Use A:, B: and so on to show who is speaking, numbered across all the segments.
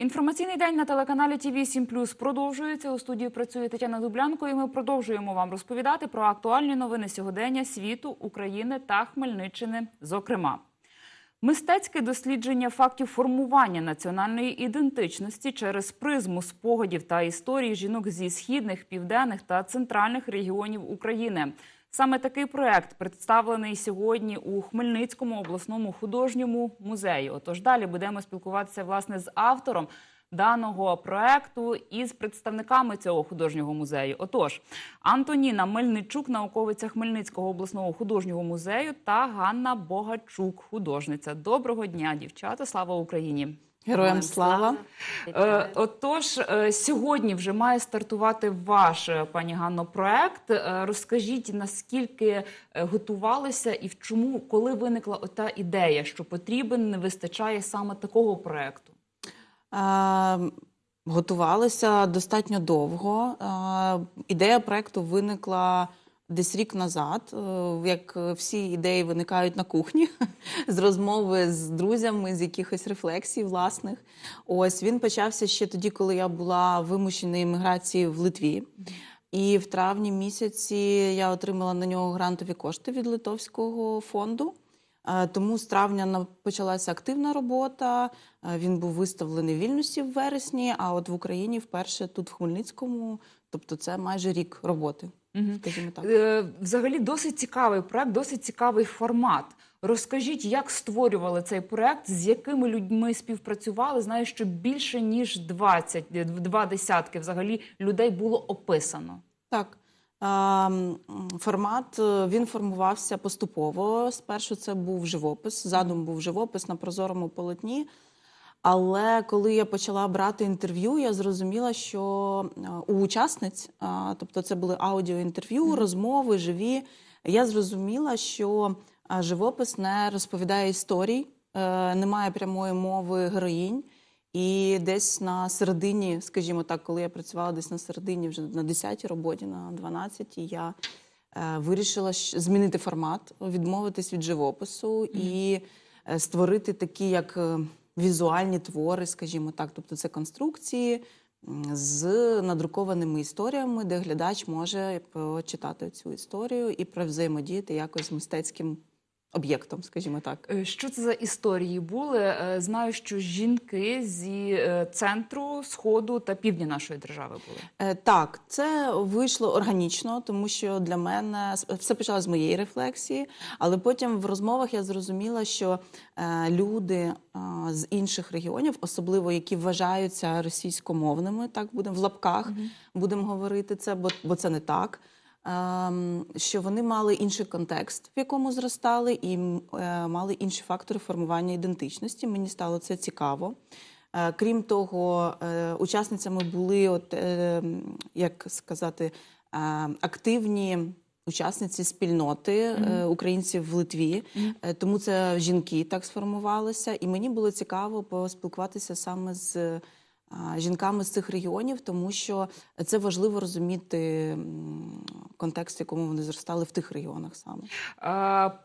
A: Інформаційний день на телеканалі ТВ 7 продовжується. У студії працює Тетяна Дублянко, і ми продовжуємо вам розповідати про актуальні новини сьогодення світу, України та Хмельниччини. Зокрема, мистецьке дослідження фактів формування національної ідентичності через призму спогадів та історії жінок зі східних, південних та центральних регіонів України. Саме такий проект представлений сьогодні у Хмельницькому обласному художньому музеї. Отож, далі будемо спілкуватися власне з автором даного проекту і з представниками цього художнього музею. Отож, Антоніна Мельничук, науковиця Хмельницького обласного художнього музею, та Ганна Богачук, художниця. Доброго дня, дівчата! Слава Україні!
B: Героям слава.
A: Е, Отож, е, сьогодні вже має стартувати ваш е, пані Ганно проект. Розкажіть наскільки готувалися і в чому, коли виникла ота ідея, що потрібен, не вистачає саме такого проекту?
B: Е, Готувалися достатньо довго. Е, Ідея проекту виникла десь рік назад. Е, Як всі ідеї виникають на кухні з розмови з друзями, з якихось рефлексій власних. Ось він почався ще тоді, коли я була вимушена імміграції в Литві. І в травні місяці я отримала на нього грантові кошти від Литовського фонду. Е, Тому з травня почалася активна робота. Е, Він був виставлений в Вільнюсі в вересні, а от в Україні вперше тут в Хмельницькому. Тобто це майже рік роботи, скажімо так.
A: Е, Взагалі досить цікавий проект, досить цікавий формат. Розкажіть, як створювали цей проект, з якими людьми співпрацювали? Знаю, що більше ніж 20, е, два десятки взагалі людей було описано.
B: Так. Ем, Формат е, він формувався поступово. Спершу це був живопис. Задум був живопис на прозорому полотні. Але коли я почала брати інтерв'ю, я зрозуміла, що е, у учасниць, е, тобто це були аудіоінтерв'ю, розмови, живі. Я зрозуміла, що е, живопис не розповідає історій, немає прямої мови героїнь. І десь на середині, скажімо так, коли я працювала десь на середині, вже на 10-й роботі, на 12-й, я вирішила змінити формат, відмовитись від живопису і е, створити такі, як візуальні твори, скажімо так. Тобто це конструкції з надрукованими історіями, де глядач може почитати цю історію і взаємодіяти якось з мистецьким об'єктом, скажімо так.
A: Е, Що це за історії були? Е, Знаю, що жінки зі е, центру, сходу та півдня нашої держави були.
B: Так, це вийшло органічно, тому що для мене все почалося з моєї рефлексії, але потім в розмовах я зрозуміла, що люди з інших регіонів, особливо які вважаються російськомовними, так будемо в лапках будемо говорити це, бо, бо це не так. Ем, Що вони мали інший контекст, в якому зростали, і е, мали інші фактори формування ідентичності. Мені стало це цікаво. Е, Крім того, е, учасницями були, от, як сказати, активні учасниці спільноти українців в Литві. Тому це жінки так сформувалися. І мені було цікаво поспілкуватися саме з жінками з цих регіонів, тому що це важливо розуміти контекст, в якому вони зростали в тих регіонах саме.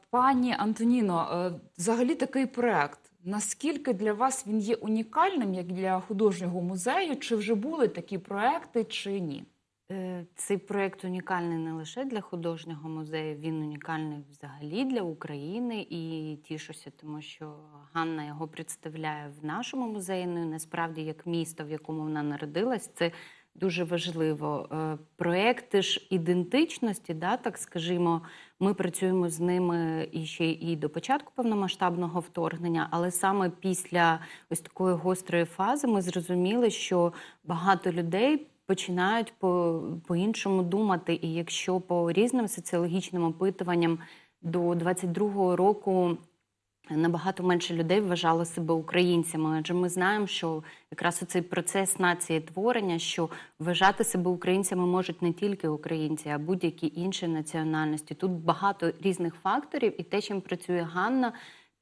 A: Пані Антоніно, е, взагалі такий проект. Наскільки для вас він є унікальним, як для художнього музею? Чи вже були такі проекти, чи ні?
C: Е, Цей проєкт унікальний не лише для художнього музею, він унікальний взагалі для України і тішуся, тому що Ганна його представляє в нашому музеї. Ну і насправді як місто, в якому вона народилась, це дуже важливо. Е, Проекти ж ідентичності, да, так скажімо, ми працюємо з ними і ще і до початку повномасштабного вторгнення, але саме після ось такої гострої фази ми зрозуміли, що багато людей починають по, по-іншому думати. І якщо по різним соціологічним опитуванням до 22-го року набагато менше людей вважало себе українцями, адже ми знаємо, що якраз цей процес нації творення, що вважати себе українцями можуть не тільки українці, а будь-які інші національності. Тут багато різних факторів, і те, чим працює Ганна.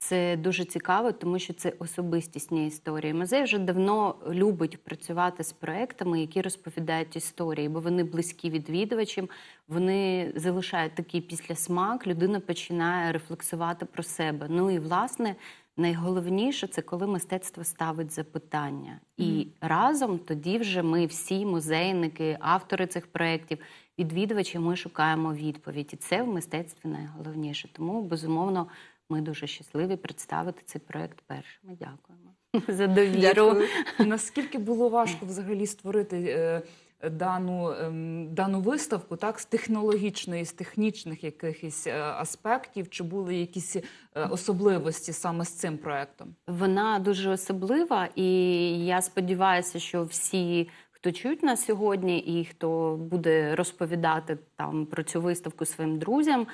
C: Це дуже цікаво, тому що це особистісні історії. Музей вже давно любить працювати з проектами, які розповідають історії, бо вони близькі відвідувачам, вони залишають такий післясмак, людина починає рефлексувати про себе. Ну і власне Найголовніше це коли мистецтво ставить запитання. І разом тоді вже ми всі музейники, автори цих проєктів, відвідувачі, ми шукаємо відповідь. І це в мистецтві найголовніше. Тому, безумовно, ми дуже щасливі представити цей проєкт першими. Дякуємо за довіру.
B: Дякую.
A: Наскільки було важко взагалі створити е, дану, ем, дану виставку, так, з технологічної, з технічних якихось е, аспектів, чи були якісь е, особливості саме з цим проектом?
C: Вона дуже особлива, і я сподіваюся, що всі, хто чують нас сьогодні, і хто буде розповідати там про цю виставку своїм друзям.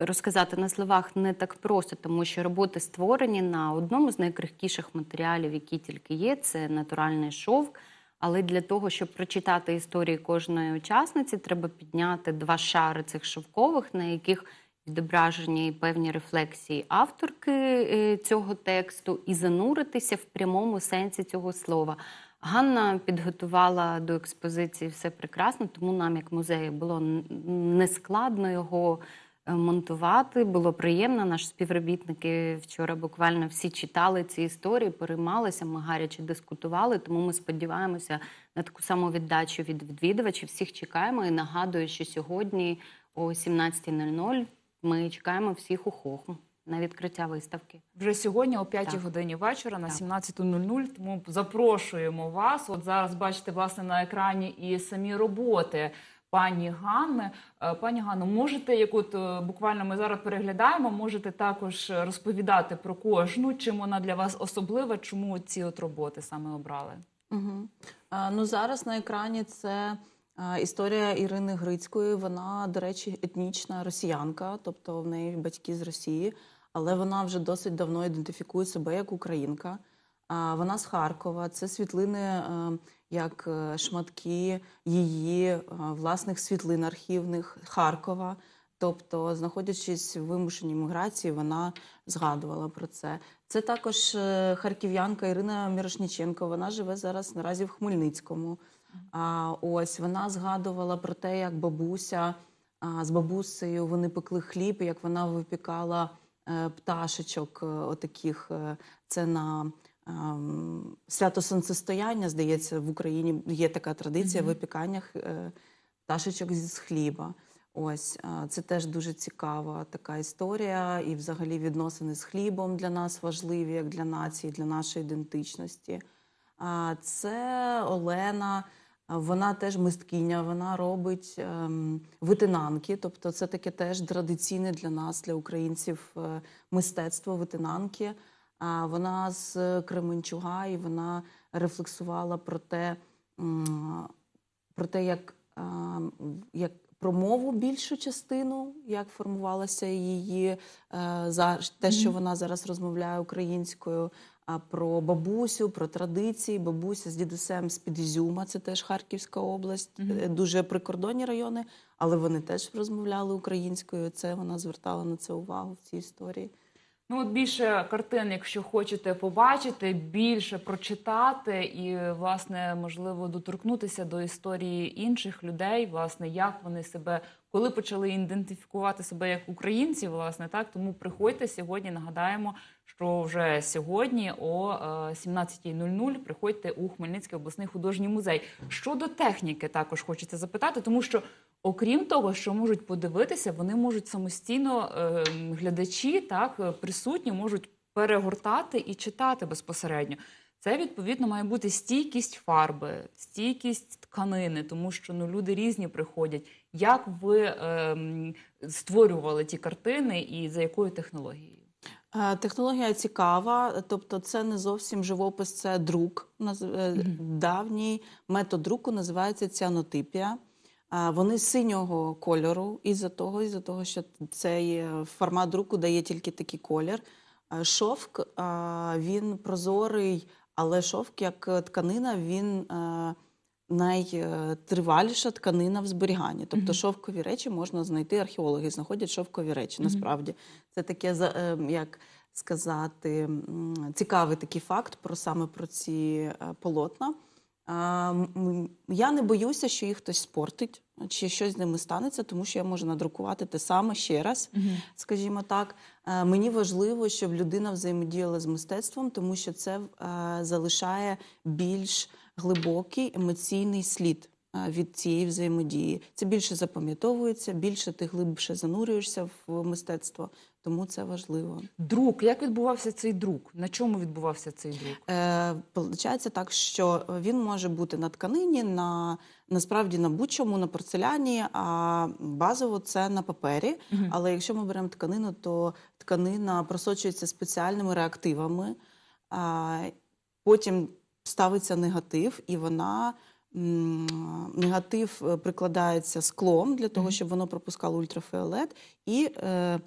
C: Розказати на словах не так просто, тому що роботи створені на одному з найкрихкіших матеріалів, які тільки є, це натуральний шовк. Але для того, щоб прочитати історії кожної учасниці, треба підняти два шари цих шовкових, на яких відображені певні рефлексії авторки е, цього тексту, і зануритися в прямому сенсі цього слова. Ганна підготувала до експозиції все прекрасно, тому нам, як музею, було нескладно його монтувати. Було приємно. Наші співробітники вчора буквально всі читали ці історії, переймалися. Ми гаряче дискутували. Тому ми сподіваємося на таку саму віддачу від відвідувачів. Всіх чекаємо і нагадую, що сьогодні о 17.00 ми чекаємо всіх у Хохму на відкриття виставки.
A: Вже сьогодні о 5
C: Так.
A: годині вечора на
C: Так.
A: 17.00, тому запрошуємо вас. От зараз бачите власне на екрані і самі роботи пані Ганни. Е, Пані Ганно, можете, як от е, буквально ми зараз переглядаємо, можете також розповідати про кожну, чим вона для вас особлива, чому ці от роботи саме обрали?
B: Угу. Ну зараз на екрані це історія Ірини Грицької. Вона, до речі, етнічна росіянка, тобто в неї батьки з Росії, але вона вже досить давно ідентифікує себе як українка. Вона з Харкова. Це світлини е, як е, шматки її е, власних світлин архівних Харкова. Тобто, знаходячись в вимушеній міграції, вона згадувала про це. Це також е, харків'янка Ірина Мірошніченко. Вона живе зараз наразі в Хмельницькому. А ось вона згадувала про те, як бабуся з бабусею вони пекли хліб, як вона випікала пташечок, отаких. Це на свято сонцестояння, здається, в Україні є така традиція випікання е, пташечок з хліба. Ось це теж дуже цікава така історія, і взагалі відносини з хлібом для нас важливі, як для нації, для нашої ідентичності. А це Олена, вона теж мисткиня, вона робить ем, витинанки. Тобто, це таке теж традиційне для нас, для українців, е, мистецтво витинанки. А вона з Кременчуга, і вона рефлексувала про те, про те, як, як про мову більшу частину, як формувалася її е, за те, що вона зараз розмовляє українською. А про бабусю, про традиції, бабуся з дідусем з під Ізюма, це теж Харківська область, е, дуже прикордонні райони, але вони теж розмовляли українською. Це вона звертала на це увагу в цій історії.
A: Ну, от більше картин, якщо хочете побачити, більше прочитати і, власне, можливо, доторкнутися до історії інших людей, власне, як вони себе, коли почали ідентифікувати себе як українці, власне, так тому приходьте сьогодні. Нагадаємо, що вже сьогодні о е, 17.00 приходьте у Хмельницький обласний художній музей. Щодо техніки, також хочеться запитати, тому що. Окрім того, що можуть подивитися, вони можуть самостійно е, глядачі, так е, присутні, можуть перегортати і читати безпосередньо. Це відповідно має бути стійкість фарби, стійкість тканини, тому що ну люди різні приходять. Як ви ем, створювали ті картини і за якою технологією?
B: Е, Технологія цікава, тобто це не зовсім живопис, це друк. Е, Давній метод друку називається ціанотипія. Вони синього кольору, із-за того, із-за того, що цей е, формат друку дає тільки такий колір. Е, Шовк е, він прозорий, але шовк як тканина, він найтриваліша тканина в зберіганні. Тобто шовкові речі можна знайти, археологи знаходять шовкові речі. Насправді це таке як сказати, цікавий такий факт про саме про ці полотна. Я не боюся, що їх хтось спортить, чи щось з ними станеться, тому що я можу надрукувати те саме ще раз, скажімо так. Е, Мені важливо, щоб людина взаємодіяла з мистецтвом, тому що це е, залишає більш глибокий емоційний слід е, від цієї взаємодії. Це більше запам'ятовується, більше ти глибше занурюєшся в мистецтво, тому це важливо.
A: Друк. Як відбувався цей друк? На чому відбувався цей друк?
B: Е, Получається так, що він може бути на тканині, на насправді на будь-чому, на порцеляні, а базово це на папері. Але якщо ми беремо тканину, то тканина просочується спеціальними реактивами. А, потім ставиться негатив, і вона. Негатив е, прикладається склом для того, щоб воно пропускало ультрафіолет, і е,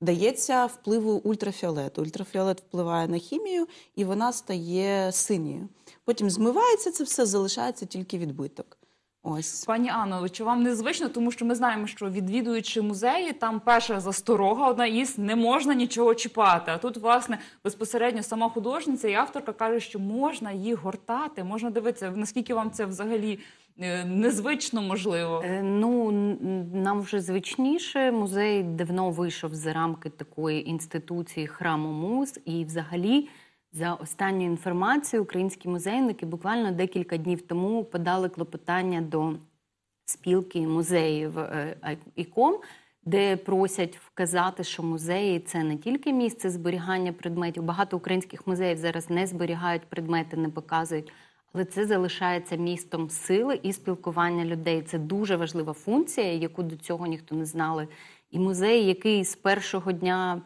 B: дається впливу ультрафіолету. Ультрафіолет впливає на хімію, і вона стає синьою. Потім змивається це все, залишається тільки відбиток. Ось.
A: Пані Анно, чи вам незвично, тому що ми знаємо, що відвідуючи музеї, там перша засторога одна із не можна нічого чіпати. А тут, власне, безпосередньо сама художниця і авторка каже, що можна їх гортати, можна дивитися, наскільки вам це взагалі е, незвично можливо.
C: Е, Ну, нам вже звичніше. Музей давно вийшов за рамки такої інституції храму муз. І взагалі, за останньою інформацією, українські музейники буквально декілька днів тому подали клопотання до спілки музеїв е, ІКОМ, де просять вказати, що музеї це не тільки місце зберігання предметів. Багато українських музеїв зараз не зберігають предмети, не показують. Але це залишається містом сили і спілкування людей. Це дуже важлива функція, яку до цього ніхто не знали. І музей, який з першого дня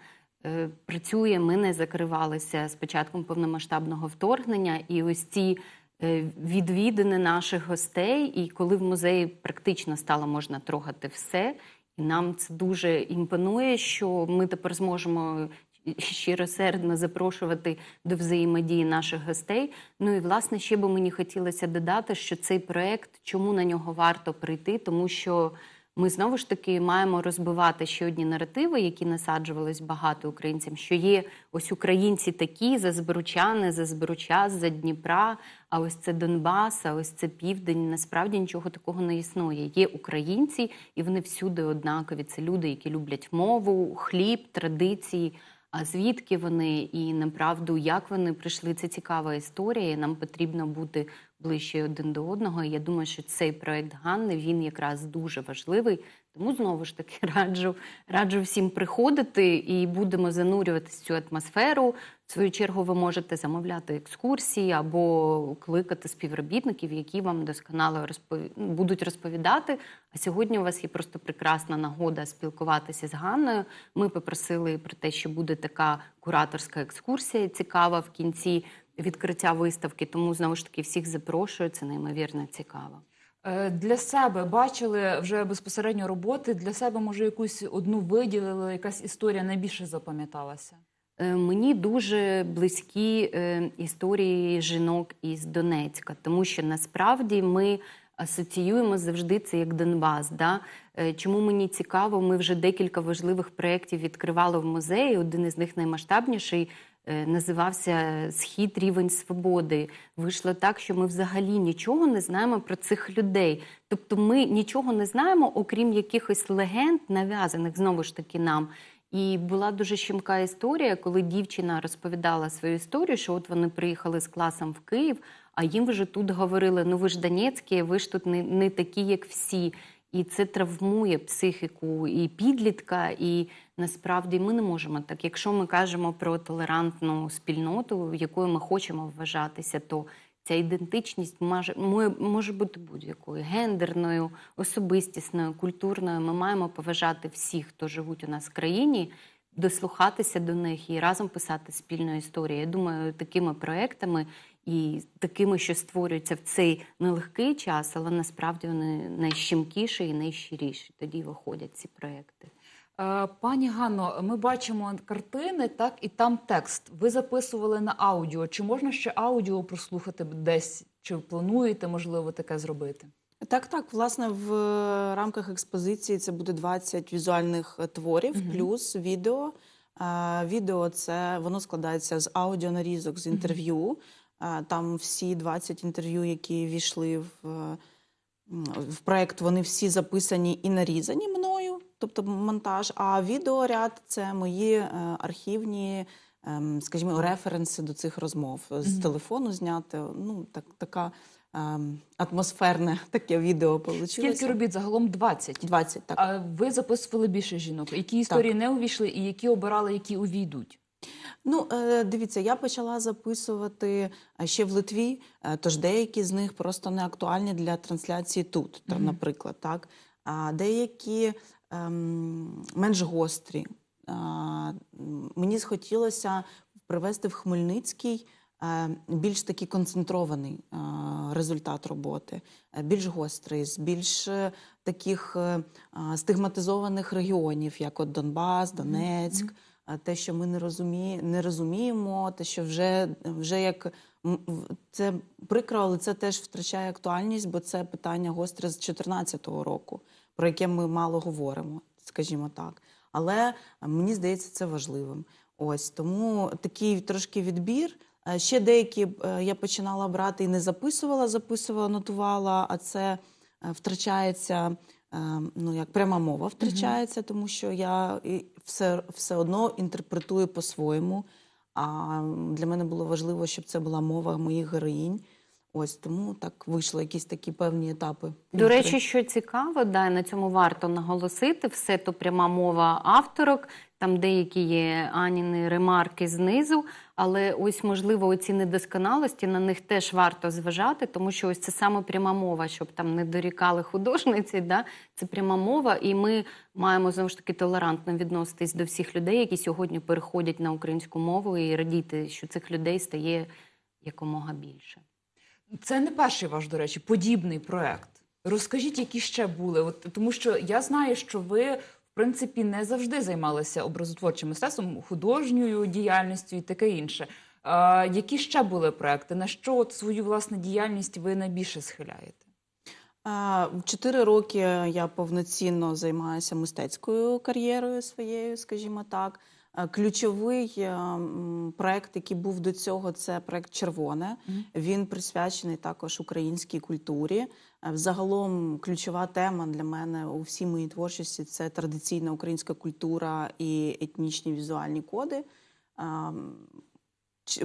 C: працює, ми не закривалися з початком повномасштабного вторгнення. І ось ці е, відвідини наших гостей, і коли в музеї практично стало можна трогати все. І нам це дуже імпонує, що ми тепер зможемо щиросердно запрошувати до взаємодії наших гостей. Ну і власне ще би мені хотілося додати, що цей проект, чому на нього варто прийти, тому що ми знову ж таки маємо розбивати ще одні наративи, які насаджувались багато українцям. Що є ось українці такі за збручани, за збруча, за Дніпра. А ось це Донбас, а ось це південь. Насправді нічого такого не існує. Є українці, і вони всюди однакові. Це люди, які люблять мову, хліб, традиції. А звідки вони і направду, як вони прийшли, це цікава історія. і Нам потрібно бути ближче один до одного. І я думаю, що цей проект Ганни він якраз дуже важливий. Тому знову ж таки раджу, раджу всім приходити і будемо занурюватися в цю атмосферу. В свою чергу ви можете замовляти екскурсії або кликати співробітників, які вам досконало розпові... ну, будуть розповідати. А сьогодні у вас є просто прекрасна нагода спілкуватися з Ганною. Ми попросили про те, що буде така кураторська екскурсія цікава в кінці відкриття виставки. Тому знову ж таки всіх запрошую. Це неймовірно цікаво.
A: Е, Для себе бачили вже безпосередньо роботи. Для себе може якусь одну виділили, якась історія найбільше запам'яталася.
C: Е, Мені дуже близькі е, історії жінок із Донецька, тому що насправді ми асоціюємо завжди це як Донбас. Да? Чому мені цікаво, ми вже декілька важливих проєктів відкривали в музеї. Один із них наймасштабніший. Е, Називався Схід рівень свободи. Вийшло так, що ми взагалі нічого не знаємо про цих людей. Тобто, ми нічого не знаємо, окрім якихось легенд, нав'язаних знову ж таки нам. І була дуже щемка історія, коли дівчина розповідала свою історію, що от вони приїхали з класом в Київ, а їм вже тут говорили: ну ви ж Донецькі, ви ж тут не, не такі, як всі. І це травмує психіку і підлітка. І насправді ми не можемо так. Якщо ми кажемо про толерантну спільноту, якою ми хочемо вважатися, то ця ідентичність може, може, бути будь-якою гендерною, особистісною, культурною. Ми маємо поважати всіх, хто живуть у нас в країні, дослухатися до них і разом писати спільну історію. Я думаю, такими проектами і такими, що створюються в цей нелегкий час, але насправді вони найщемкіші і найщиріші. Тоді виходять ці проекти.
A: Е, Пані Ганно, ми бачимо картини, так і там текст. Ви записували на аудіо. Чи можна ще аудіо прослухати десь? Чи плануєте, можливо, таке зробити?
B: Так, так. Власне, в е, рамках експозиції це буде 20 візуальних е, творів, плюс відео. Відео це воно складається з аудіонарізок з інтерв'ю. Там всі 20 інтерв'ю, які війшли в, е, в проект, вони всі записані і нарізані мною, тобто монтаж. А відеоряд це мої е, архівні, ем, скажімо, референси до цих розмов. З телефону зняти. Ну, так, така ем, атмосферне таке відео вийшло.
A: Скільки робіт загалом 20?
B: 20, так.
A: А ви записували більше жінок. Які історії не увійшли, і які обирали, які увійдуть?
B: Ну, е, дивіться, я почала записувати е, ще в Литві, е, тож деякі з них просто не актуальні для трансляції тут, там,
A: Мгм.
B: наприклад, так. А деякі ем, менш гострі. А, мені схотілося привести в Хмельницький е, більш такий концентрований е, результат роботи, більш гострий, з більш таких а, стигматизованих регіонів, як от Донбас, Донецьк. А те, що ми не розумі... не розуміємо, те, що вже, вже як це прикро, але це теж втрачає актуальність, бо це питання гостре з 2014 року, про яке ми мало говоримо, скажімо так. Але е, мені здається, це важливим. Ось тому такий трошки відбір. Е, Ще деякі е, я починала брати і не записувала, записувала, нотувала, а це втрачається ну як пряма мова втрачається, тому що я все, все одно інтерпретую по-своєму. А для мене було важливо, щоб це була мова моїх героїнь. Ось тому так вийшло якісь такі певні етапи.
C: До речі, що цікаво, да, на цьому варто наголосити, все то пряма мова авторок, там деякі є аніни ремарки знизу, але ось, можливо, оці недосконалості, на них теж варто зважати, тому що ось це саме пряма мова, щоб там не дорікали художниці, да, це пряма мова, і ми маємо знову ж таки толерантно відноситись до всіх людей, які сьогодні переходять на українську мову, і радіти, що цих людей стає якомога більше.
A: Це не перший ваш, до речі, подібний проект. Розкажіть, які ще були? От тому, що я знаю, що ви в принципі не завжди займалися образотворчим мистецтвом, художньою діяльністю і таке інше. А, які ще були проекти? На що от свою власне діяльність ви найбільше схиляєте?
B: Чотири роки я повноцінно займаюся мистецькою кар'єрою своєю, скажімо так. А, Ключовий е, проект, який був до цього, це проект Червоне. Він присвячений також українській культурі. Е, Взагалом, ключова тема для мене у всій моїй творчості це традиційна українська культура і етнічні візуальні коди.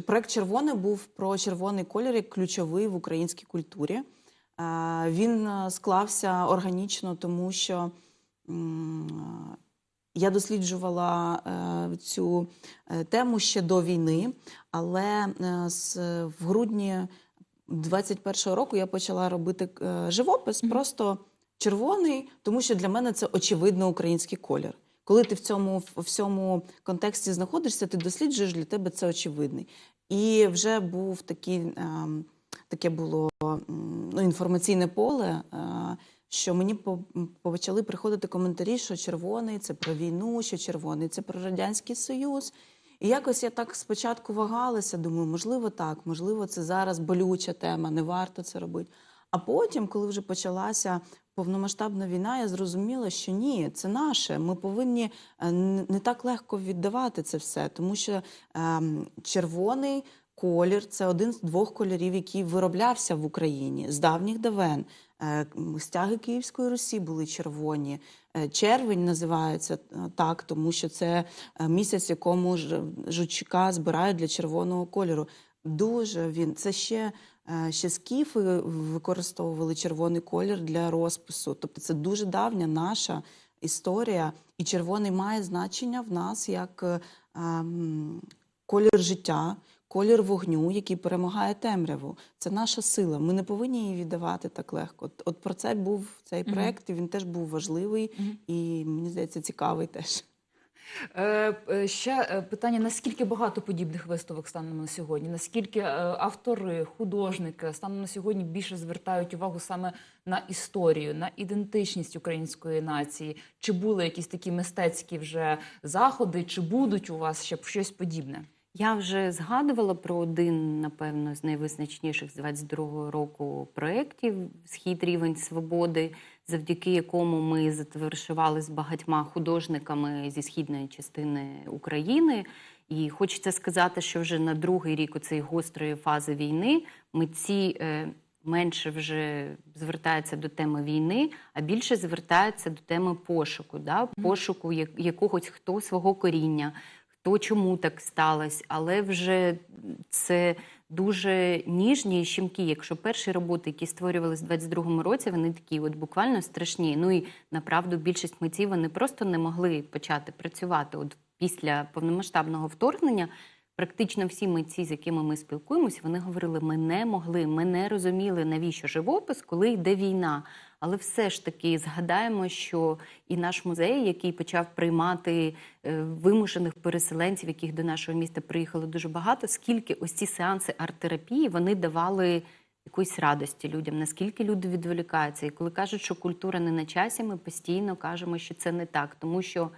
B: Проект Червоне був про червоний колір як ключовий в українській культурі. Е, Він е, склався органічно, тому що я досліджувала е, цю е, тему ще до війни, але е, в грудні 21-го року я почала робити живопис, просто червоний, тому що для мене це очевидно український колір. Коли ти в цьому в всьому контексті знаходишся, ти досліджуєш, для тебе це очевидний. І вже був такий, ем, таке було ну, інформаційне поле, що мені по- почали приходити коментарі, що червоний це про війну, що червоний це про Радянський Союз. І якось я так спочатку вагалася, думаю, можливо, так, можливо, це зараз болюча тема, не варто це робити. А потім, коли вже почалася повномасштабна війна, я зрозуміла, що ні, це наше. Ми повинні е, не так легко віддавати це все, тому що ем, червоний колір це один з двох кольорів, який вироблявся в Україні з давніх давен. Е, Стяги Київської Русі були червоні. Е, Червень називається е, так, тому що це місяць, якому жучка збирають для червоного кольору. Дуже він це ще, ще скіфи використовували червоний колір для розпису. Тобто це дуже давня наша історія, і червоний має значення в нас як ем, колір життя, колір вогню, який перемагає темряву. Це наша сила. Ми не повинні її віддавати так легко. От, от про це був цей проект, і він теж був важливий і мені здається цікавий теж.
A: Е, е, ще е, питання: наскільки багато подібних виставок станом на сьогодні? Наскільки е, автори, художники станом на сьогодні більше звертають увагу саме на історію, на ідентичність української нації? Чи були якісь такі мистецькі вже заходи, чи будуть у вас ще щось подібне?
C: Я вже згадувала про один, напевно, з найвизначніших з 22-го року проєктів Схід рівень свободи, завдяки якому ми затвершували з багатьма художниками зі східної частини України. І хочеться сказати, що вже на другий рік у цієї гострої фази війни митці е, менше вже звертаються до теми війни, а більше звертаються до теми пошуку, да? пошуку як- якогось хто свого коріння, хто чому так сталося, але вже це дуже ніжні і щемкі. Якщо перші роботи, які створювалися в 22-му році, вони такі от буквально страшні. Ну і направду більшість митців вони просто не могли почати працювати. От після повномасштабного вторгнення. Практично всі митці, з якими ми спілкуємося, вони говорили: ми не могли, ми не розуміли, навіщо живопис, коли йде війна. Але все ж таки згадаємо, що і наш музей, який почав приймати е, вимушених переселенців, яких до нашого міста приїхало дуже багато, скільки ось ці сеанси арт-терапії вони давали якоїсь радості людям, наскільки люди відволікаються. І коли кажуть, що культура не на часі, ми постійно кажемо, що це не так, тому що.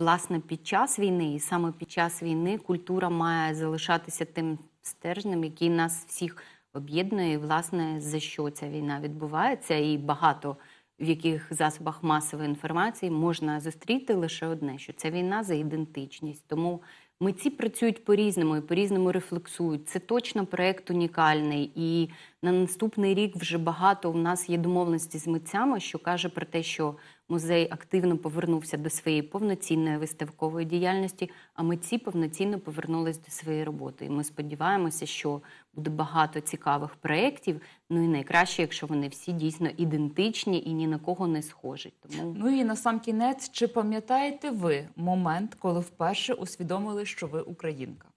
C: Власне, під час війни, і саме під час війни культура має залишатися тим стержнем, який нас всіх об'єднує. І, власне, за що ця війна відбувається, і багато в яких засобах масової інформації можна зустріти лише одне: що це війна за ідентичність. Тому митці працюють по-різному і по-різному рефлексують. Це точно проект унікальний. І на наступний рік вже багато у нас є домовленості з митцями, що каже про те, що музей активно повернувся до своєї повноцінної виставкової діяльності, а митці повноцінно повернулись до своєї роботи. І ми сподіваємося, що буде багато цікавих проєктів. Ну і найкраще, якщо вони всі дійсно ідентичні і ні на кого не схожі. Тому
A: Ну і на сам кінець, чи пам'ятаєте ви момент, коли вперше усвідомили, що ви українка?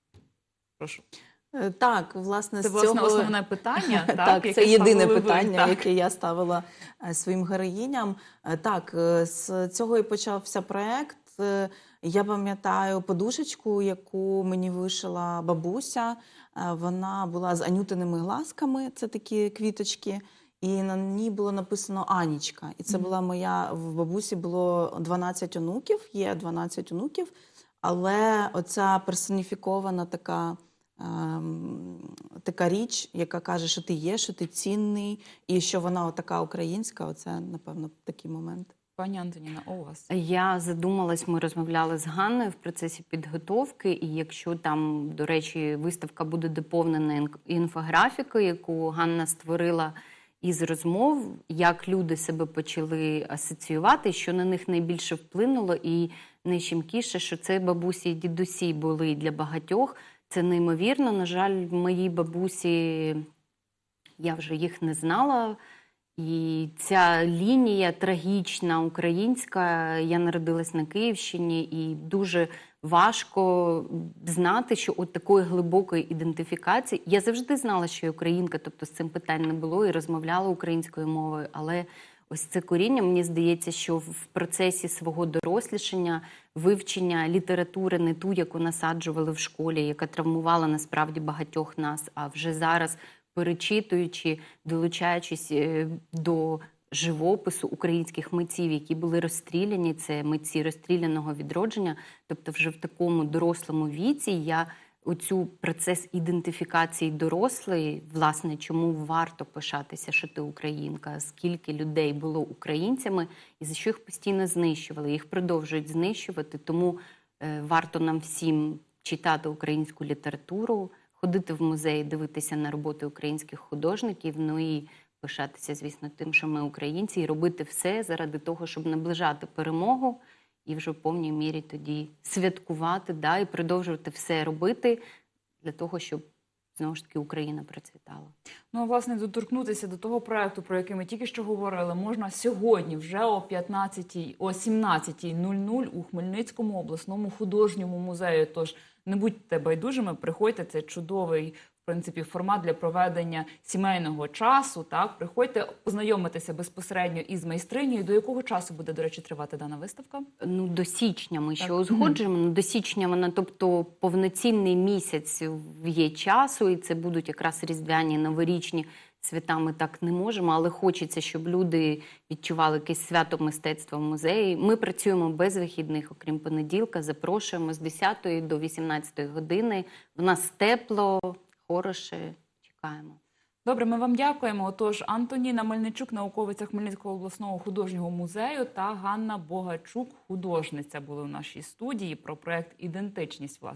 A: Прошу.
B: Е, Так, власне,
A: Це
B: з
A: власне
B: цього...
A: основне питання. так,
B: Так, це єдине
A: ви.
B: питання,
A: Так.
B: яке я ставила е, своїм героїням. Е, Так, з цього і почався проект. Я пам'ятаю подушечку, яку мені вишила бабуся. Вона була з анютиними глазками, це такі квіточки. І на ній було написано Анічка. І це була моя в бабусі було 12 онуків, є 12 онуків, але оця персоніфікована така така річ, яка каже, що ти є, що ти цінний, і що вона така українська. Оце, напевно, такий момент.
A: Пані Антоніна, у вас?
C: Я задумалась, ми розмовляли з Ганною в процесі підготовки, і якщо там, до речі, виставка буде доповнена інфографікою, яку Ганна створила із розмов, як люди себе почали асоціювати, що на них найбільше вплинуло, і найщемкіше, що це бабусі і дідусі були для багатьох. Це неймовірно. На жаль, моїй бабусі я вже їх не знала. І ця лінія трагічна українська. Я народилась на Київщині, і дуже важко знати, що от такої глибокої ідентифікації. Я завжди знала, що я українка, тобто з цим питань не було і розмовляла українською мовою. Але ось це коріння, мені здається, що в процесі свого дорослішання, вивчення літератури, не ту, яку насаджували в школі, яка травмувала насправді багатьох нас, а вже зараз перечитуючи, долучаючись е, до живопису українських митців, які були розстріляні, це митці розстріляного відродження. Тобто, вже в такому дорослому віці я оцю процес ідентифікації дорослої, власне, чому варто пишатися, що ти українка, скільки людей було українцями, і за що їх постійно знищували. Їх продовжують знищувати, тому е, варто нам всім читати українську літературу, ходити в музеї, дивитися на роботи українських художників. Ну і пишатися, звісно, тим, що ми українці, і робити все заради того, щоб наближати перемогу і вже в повній мірі тоді святкувати, да, і продовжувати все робити для того, щоб знову ж таки Україна процвітала.
A: Ну, а, власне, доторкнутися до того проекту, про який ми тільки що говорили, можна сьогодні, вже о 15 о 17.00 у Хмельницькому обласному художньому музеї. Тож не будьте байдужими, приходьте. Це чудовий. В принципі, формат для проведення сімейного часу. Так, приходьте познайомитися безпосередньо із майстринею. До якого часу буде, до речі, тривати дана виставка?
C: Ну, до січня ми ще
A: Так.
C: узгоджуємо. Ну, До січня вона, тобто повноцінний місяць є часу, і це будуть якраз різдвяні новорічні свята. Ми так не можемо, але хочеться, щоб люди відчували якесь свято мистецтва в музеї. Ми працюємо без вихідних, окрім понеділка. Запрошуємо з 10 до 18 години. У нас тепло, хороше. Чекаємо.
A: Добре, ми вам дякуємо. Отож, Антоніна Мельничук, науковиця Хмельницького обласного художнього музею, та Ганна Богачук, художниця, були в нашій студії про проект Ідентичність. Власне.